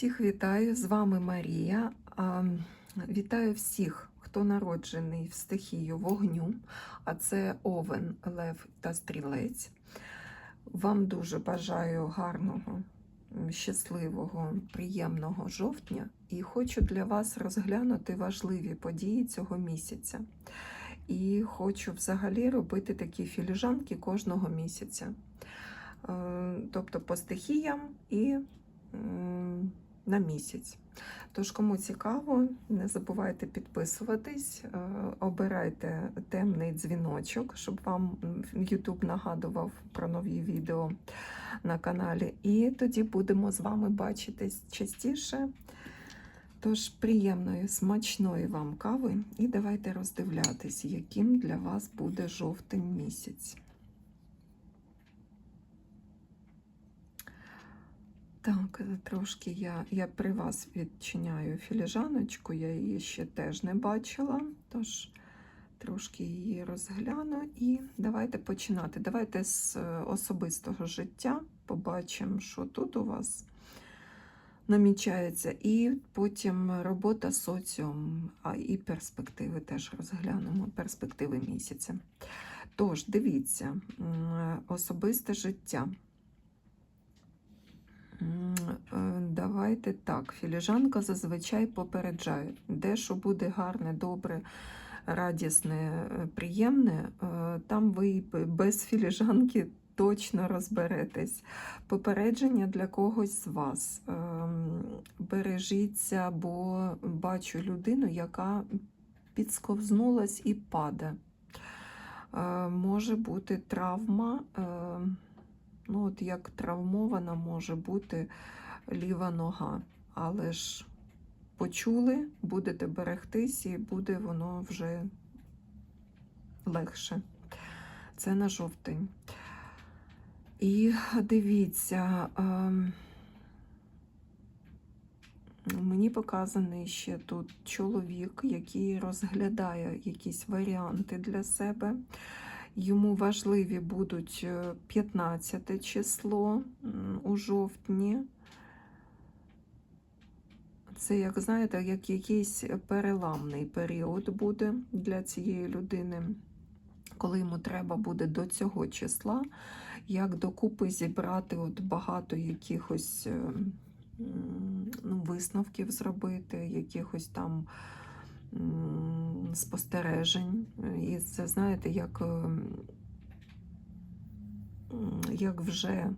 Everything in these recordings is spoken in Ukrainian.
Всіх вітаю, з вами Марія. Вітаю всіх, хто народжений в стихію вогню, а це Овен, Лев та Стрілець. Вам дуже бажаю гарного, щасливого, приємного жовтня і хочу для вас розглянути важливі події цього місяця. І хочу взагалі робити такі філіжанки кожного місяця. Е, Тобто по стихіям і на місяць. Тож, кому цікаво, не забувайте підписуватись, е, обирайте темний дзвіночок, щоб вам YouTube нагадував про нові відео на каналі. І тоді будемо з вами бачитись частіше. Тож, приємної, смачної вам кави, і давайте роздивлятись, яким для вас буде жовтень місяць. Так, трошки я, я при вас відчиняю філіжаночку, я її ще теж не бачила, тож трошки її розгляну і давайте починати. Давайте з е, особистого життя побачимо, що тут у вас намічається, і потім робота соціум, а і перспективи теж розглянемо, перспективи місяця. Тож, дивіться, особисте життя. Е, Давайте так. Філіжанка зазвичай попереджає, де що буде гарне, добре, радісне, е, приємне, е, там ви без філіжанки точно розберетесь. Попередження для когось з вас. Ем, Бережіться, бо бачу людину, яка підсковзнулась і паде. Може бути травма. Ну, от як травмована може бути ліва нога. Але ж почули, будете берегтись, і буде воно вже легше. Це на жовтень. І дивіться, ем, мені показаний ще тут чоловік, який розглядає якісь варіанти для себе. Йому важливі будуть е, 15 число у жовтні. Це, як знаєте, як якийсь переламний період буде для цієї людини, коли йому треба буде до цього числа, як докупи зібрати от багато якихось е, ну, висновків зробити, якихось там спостережень. І це, знаєте, як, е, як вже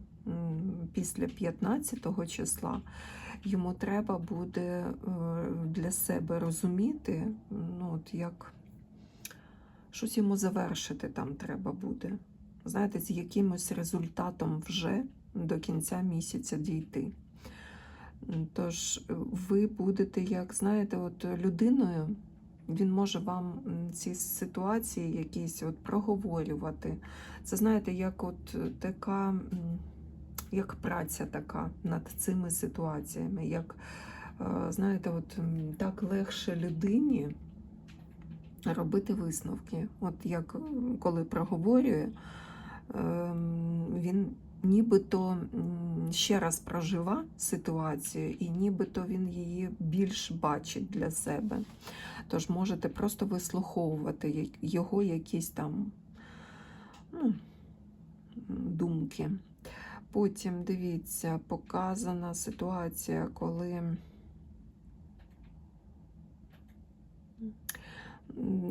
після 15 числа йому треба буде е, для себе розуміти, ну, от як щось йому завершити там треба буде. Знаєте, з якимось результатом вже до кінця місяця дійти. Тож е, ви будете, як знаєте, от людиною, він може вам ці ситуації якісь от проговорювати. Це знаєте, як от е, така, як праця така над цими ситуаціями, як е, знаєте, от так легше людині робити висновки. От як коли проговорює, ем, він нібито ще раз прожива ситуацію, і нібито він її більш бачить для себе. Тож можете просто вислуховувати його якісь там ну, думки. Потім дивіться, показана ситуація, коли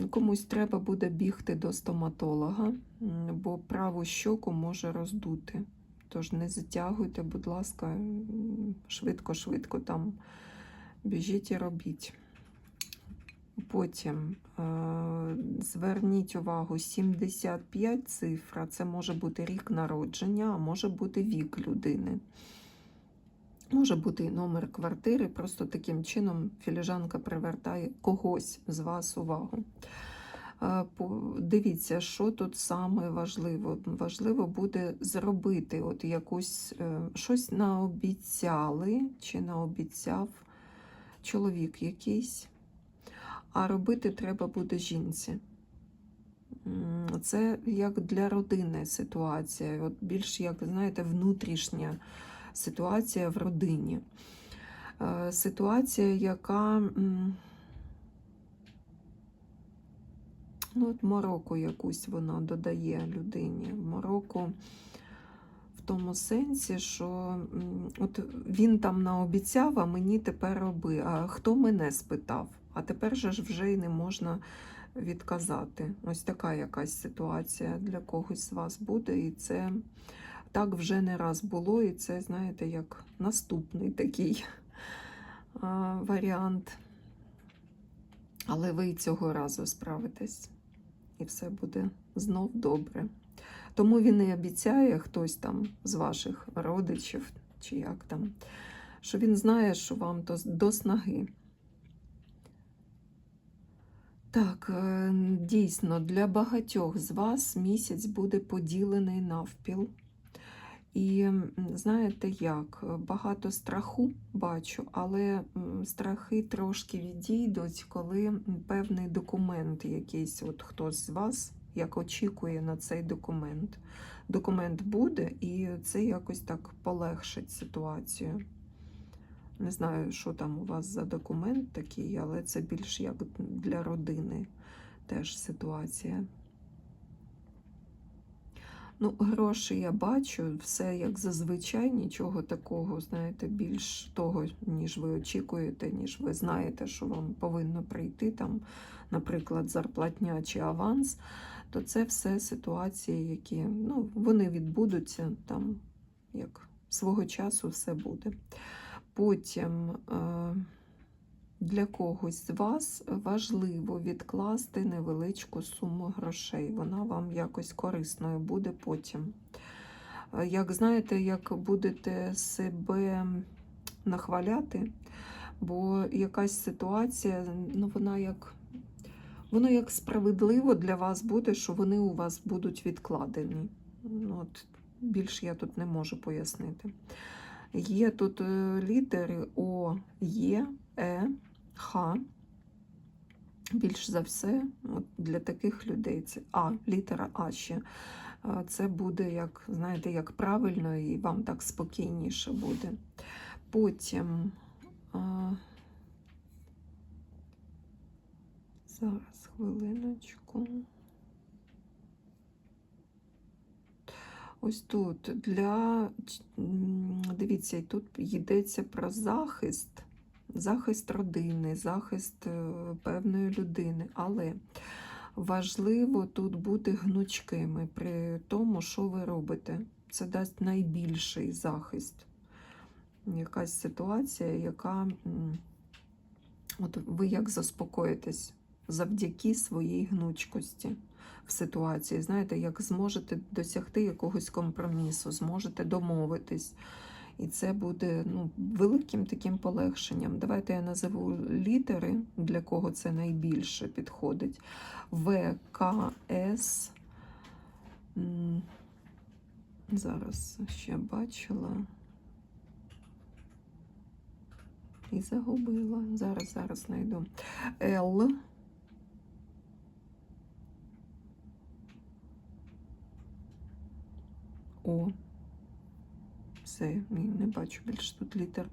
комусь треба буде бігти до стоматолога, бо праву щоку може роздути. Тож не затягуйте, будь ласка, швидко-швидко там біжіть і робіть. Потім е, зверніть увагу, 75 цифра це може бути рік народження, а може бути вік людини. Може бути і номер квартири, просто таким чином філіжанка привертає когось з вас увагу. Дивіться, що тут саме важливо. Важливо буде зробити от якусь е, щось наобіцяли чи наобіцяв чоловік якийсь, а робити треба буде жінці. Це як для родини ситуація, от більш як, знаєте, внутрішня ситуація в родині. е, ситуація, яка ну, от мороку якусь вона додає людині. Мороку в тому сенсі, що от він там наобіцяв, а мені тепер роби. А хто мене спитав? А тепер же ж вже й не можна відказати. Ось така якась ситуація для когось з вас буде, і це так вже не раз було, і це, знаєте, як наступний такий варіант. Але ви цього разу справитесь, і все буде знов добре. Тому він і обіцяє хтось там з ваших родичів, чи як там, що він знає, що вам до снаги. Так, е, дійсно, для багатьох з вас місяць буде поділений навпіл. І знаєте як, багато страху бачу, але страхи трошки відійдуть, коли певний документ якийсь, от хтось з вас як очікує на цей документ. Документ буде, і це якось так полегшить ситуацію. Не знаю, що там у вас за документ такий, але це більш як для родини теж ситуація. Ну, гроші я бачу, все як зазвичай, нічого такого, знаєте, більш того, ніж ви очікуєте, ніж ви знаєте, що вам повинно прийти, там, наприклад, зарплатня чи аванс, то це все ситуації, які ну, вони відбудуться там, як свого часу все буде. Потім е, для когось з вас важливо відкласти невеличку суму грошей. Вона вам якось корисною буде потім. Е, Як знаєте, як будете себе нахваляти, бо якась ситуація, ну вона як. Воно як справедливо для вас буде, що вони у вас будуть відкладені. Ну, От, більш я тут не можу пояснити. Є тут е, літери О, Є, Е, Х. Більш за все, от для таких людей це А, літера А ще. Це буде, як, знаєте, як правильно, і вам так спокійніше буде. Потім. е, Зараз хвилиночку. Ось тут для дивіться, і тут йдеться про захист, захист родини, захист е, певної людини, але важливо тут бути гнучкими при тому, що ви робите. Це дасть найбільший захист. Якась ситуація, яка от ви як заспокоїтесь завдяки своїй гнучкості в ситуації. Знаєте, як зможете досягти якогось компромісу, зможете домовитись. І це буде ну, великим таким полегшенням. Давайте я назову літери, для кого це найбільше підходить. В, К, С. Зараз ще бачила. І загубила. Зараз, зараз знайду. Л. О. Все, не бачу більше тут літер.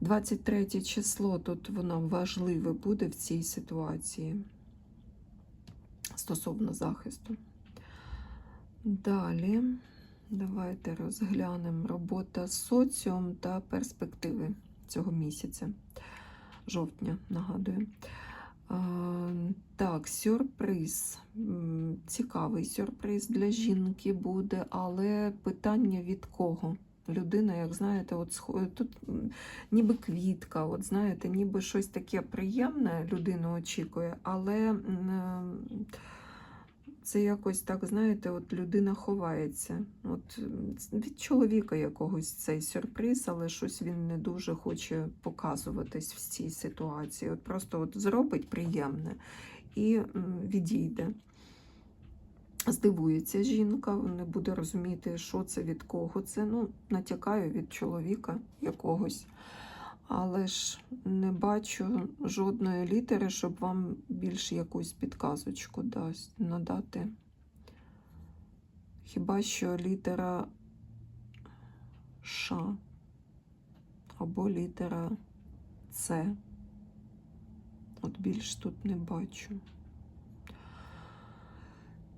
23 число тут воно важливе буде в цій ситуації стосовно захисту. Далі, давайте розглянемо робота з соціум та перспективи цього місяця, жовтня, нагадую. Так, сюрприз. Цікавий сюрприз для жінки буде, але питання від кого? Людина, як знаєте, от тут ніби квітка, от знаєте, ніби щось таке приємне людина очікує, але це якось так, знаєте, от людина ховається. От від чоловіка якогось цей сюрприз, але щось він не дуже хоче показуватись в цій ситуації. От просто от зробить приємне і відійде. Здивується жінка, не буде розуміти, що це від кого це. Ну, натякаю від чоловіка якогось. Але ж не бачу жодної літери, щоб вам більш якусь підказочку дасть, надати. Хіба що літера Ш або літера це. От більш тут не бачу.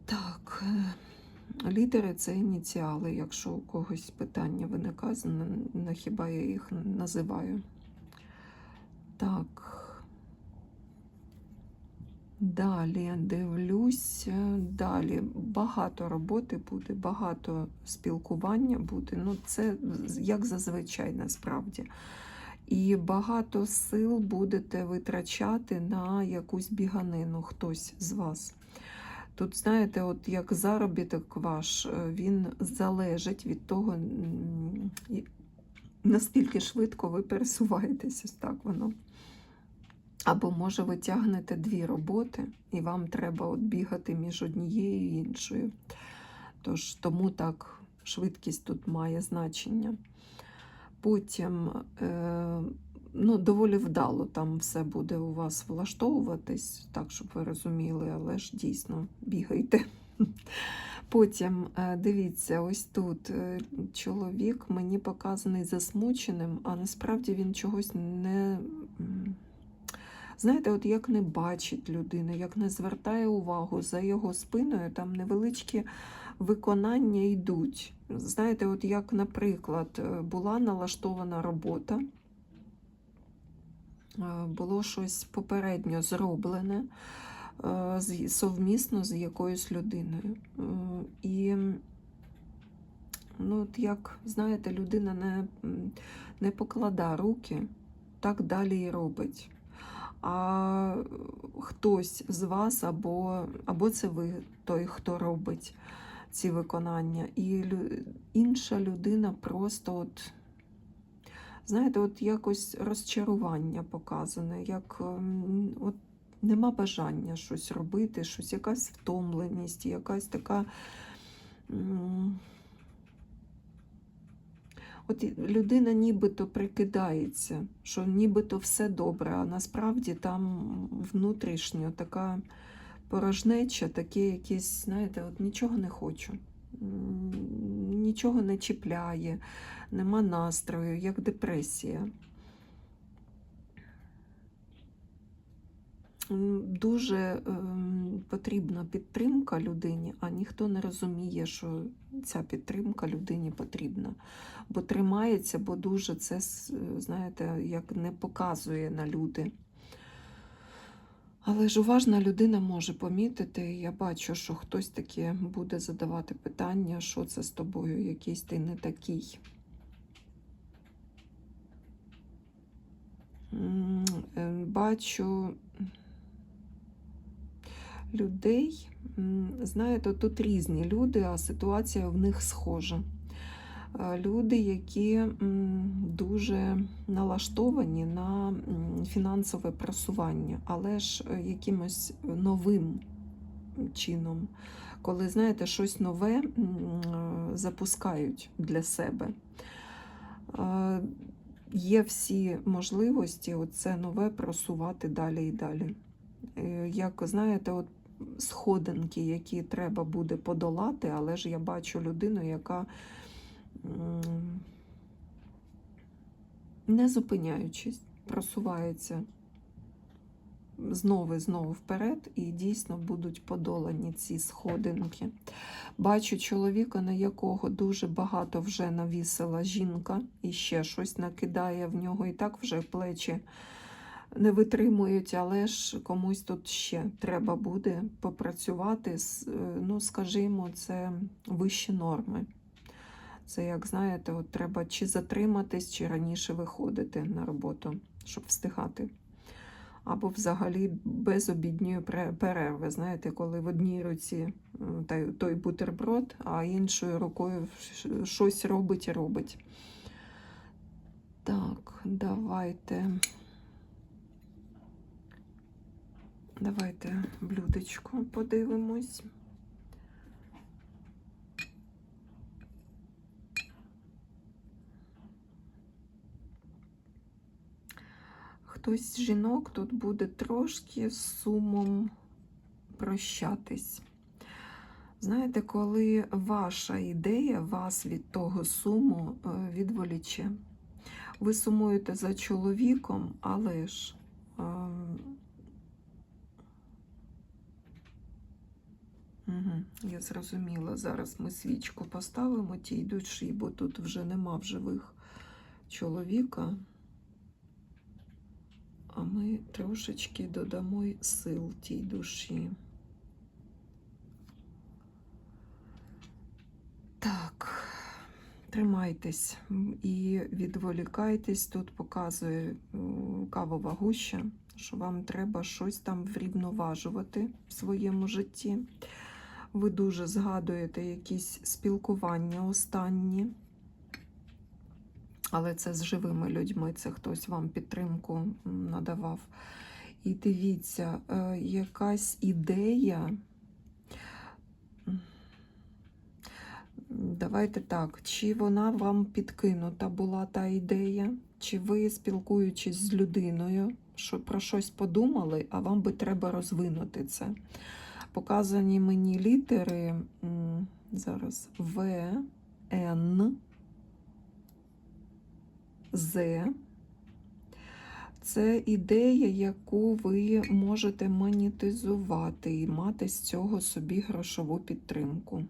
Так, е, літери це ініціали, якщо у когось питання виникає, на хіба я їх називаю. Так. Далі дивлюсь, далі багато роботи буде, багато спілкування буде. Ну, це як зазвичай насправді. І багато сил будете витрачати на якусь біганину, хтось з вас. Тут, знаєте, от як заробіток ваш, е, він залежить від того, наскільки швидко ви пересуваєтесь, так воно. Або, може, ви тягнете дві роботи, і вам треба от бігати між однією і іншою. Тож тому так швидкість тут має значення. Потім е, ну, доволі вдало там все буде у вас влаштовуватись, так, щоб ви розуміли, але ж дійсно бігайте. Потім е, дивіться, ось тут е, чоловік мені показаний засмученим, а насправді він чогось не. Знаєте, от як не бачить людини, як не звертає увагу за його спиною, там невеличкі виконання йдуть. Знаєте, от як, наприклад, е, була налаштована робота, було щось попередньо зроблене е, совмісно з якоюсь людиною. Е, І ну, от як, знаєте, людина не, не поклада руки, так далі і робить. А хтось з вас, або, або це ви той, хто робить ці виконання, і інша людина просто от. Знаєте, от якось розчарування показане, як ем, от нема бажання щось робити, щось, якась втомленість, якась така. От людина нібито прикидається, що нібито все добре, а насправді там внутрішньо така порожнеча, таке якесь, знаєте, от нічого не хочу, нічого не чіпляє, нема настрою, як депресія. Дуже ем, потрібна підтримка людині, а ніхто не розуміє, що ця підтримка людині потрібна. Бо тримається, бо дуже це, знаєте, як не показує на люди. Але ж уважна людина може помітити, я бачу, що хтось таки буде задавати питання, що це з тобою, якийсь ти не такий. Е, Бачу людей, знаєте, тут різні люди, а ситуація в них схожа. Е, Люди, які дуже налаштовані на фінансове просування, але ж е, якимось новим чином, коли, знаєте, щось нове е, запускають для себе. Є всі можливості це нове просувати далі і далі. Як знаєте, от сходинки, які треба буде подолати, але ж я бачу людину, яка не зупиняючись, просувається знову і знову вперед, і дійсно будуть подолані ці сходинки. Бачу чоловіка, на якого дуже багато вже навісила жінка, і ще щось накидає в нього, і так вже плечі не витримують, але ж комусь тут ще треба буде попрацювати, е, ну, скажімо, це вищі норми. Це, як знаєте, от треба чи затриматись, чи раніше виходити на роботу, щоб встигати. Або взагалі без обідньої перерви. Знаєте, коли в одній руці той, бутерброд, а іншою рукою щось робить і робить. Так, давайте. Давайте блюдечко подивимось. Хтось з жінок тут буде трошки з сумом прощатись. Знаєте, коли ваша ідея вас від того суму е, відволіче. Ви сумуєте за чоловіком, але ж. ем, Угу, я зрозуміла. Зараз ми свічку поставимо тій душі, бо тут вже нема в живих чоловіка. А ми трошечки додамо сил тій душі. Так, тримайтесь і відволікайтесь. Тут показує кавова гуща, що вам треба щось там врівноважувати в своєму житті. Ви дуже згадуєте якісь спілкування останні, але це з живими людьми, це хтось вам підтримку надавав. І дивіться, е, якась ідея. Давайте так, чи вона вам підкинута була та ідея, чи ви, спілкуючись з людиною, що про щось подумали, а вам би треба розвинути це. Показані мені літери зараз В, Н, З. Це ідея, яку ви можете монетизувати і мати з цього собі грошову підтримку.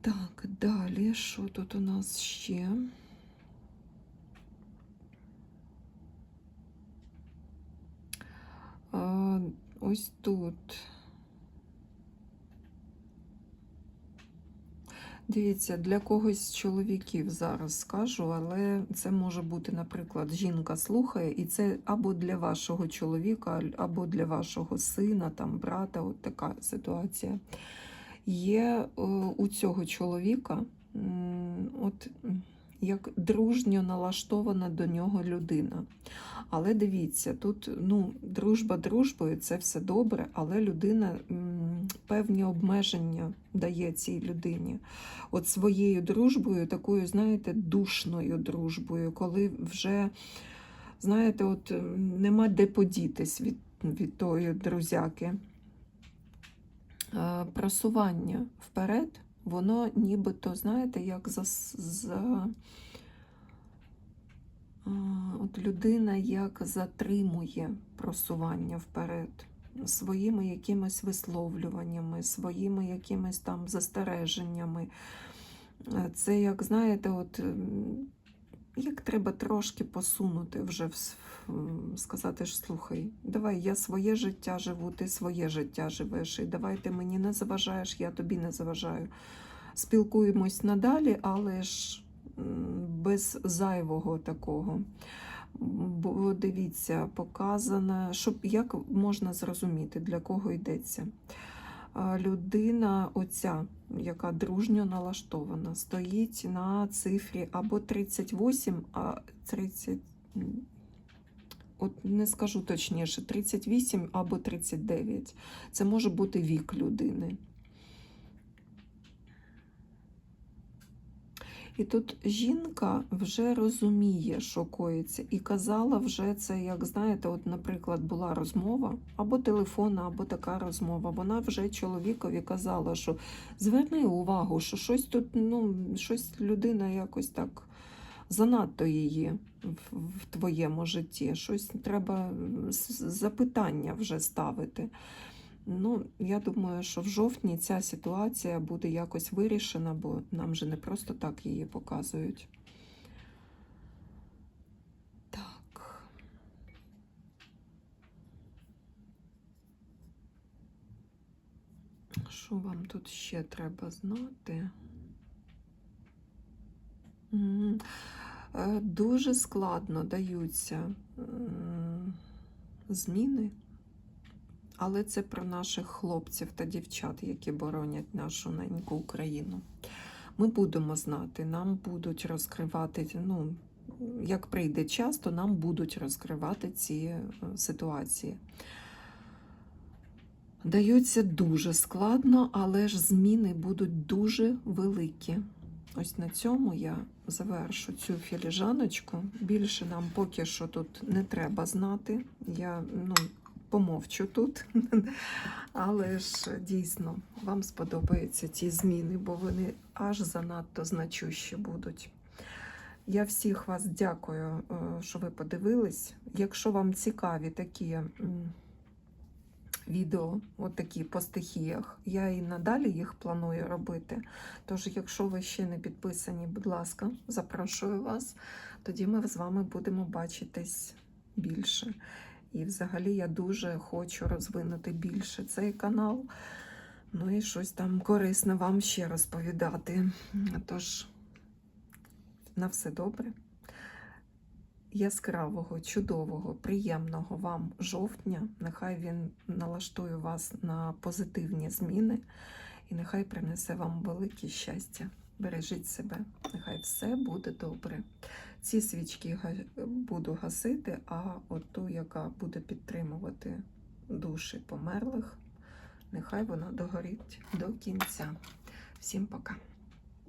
Так, далі, що тут у нас ще? Ось тут. Дивіться, для когось з чоловіків зараз скажу, але це може бути, наприклад, жінка слухає, і це або для вашого чоловіка, або для вашого сина, там, брата, от така ситуація. Є е, у цього чоловіка от, як дружньо налаштована до нього людина. Але дивіться, тут ну, дружба дружбою, це все добре, але людина певні обмеження дає цій людині. От своєю дружбою, такою, знаєте, душною дружбою, коли вже, знаєте, от нема де подітись від, від тої друзяки. Е, Просування вперед, воно нібито, знаєте, як за, за От людина як затримує просування вперед своїми якимись висловлюваннями, своїми якимись там застереженнями. Е, Це, як знаєте, от як треба трошки посунути вже сказати ж, слухай, давай я своє життя живу, ти своє життя живеш, і давай ти мені не заважаєш, я тобі не заважаю. Спілкуємось надалі, але ж без зайвого такого. Бо дивіться, показано, щоб як можна зрозуміти, для кого йдеться. Людина, оця, яка дружньо налаштована, стоїть на цифрі або 38, а 30, от не скажу точніше, 38 або 39. Це може бути вік людини. І тут жінка вже розуміє, що коїться, і казала вже це, як знаєте, от, наприклад, була розмова, або телефонна, або така розмова. Вона вже чоловікові казала, що зверни увагу, що щось тут, ну, щось людина якось так занадто її в, в твоєму житті. Щось треба запитання вже ставити. Ну, я думаю, що в жовтні ця ситуація буде якось вирішена, бо нам же не просто так її показують. Так. Що вам тут ще треба знати? Е, Дуже складно даються зміни. Але це про наших хлопців та дівчат, які боронять нашу неньку Україну. Ми будемо знати, нам будуть розкривати, ну, як прийде час, то нам будуть розкривати ці е, ситуації. Даються дуже складно, але ж зміни будуть дуже великі. Ось на цьому я завершу цю філіжаночку. Більше нам поки що тут не треба знати. Я ну, помовчу тут. Але ж дійсно вам сподобаються ці зміни, бо вони аж занадто значущі будуть. Я всіх вас дякую, е, що ви подивились. Якщо вам цікаві такі відео, от такі по стихіях, я і надалі їх планую робити. Тож, якщо ви ще не підписані, будь ласка, запрошую вас. Тоді ми з вами будемо бачитись більше. І взагалі я дуже хочу розвинути більше цей канал. Ну і щось там корисне вам ще розповідати. Тож, на все добре. Яскравого, чудового, приємного вам жовтня. Нехай він налаштує вас на позитивні зміни і нехай принесе вам велике щастя. Бережіть себе, нехай все буде добре. Ці свічки буду гасити, а от ту, яка буде підтримувати душі померлих, нехай вона догорить до кінця. Всім пока.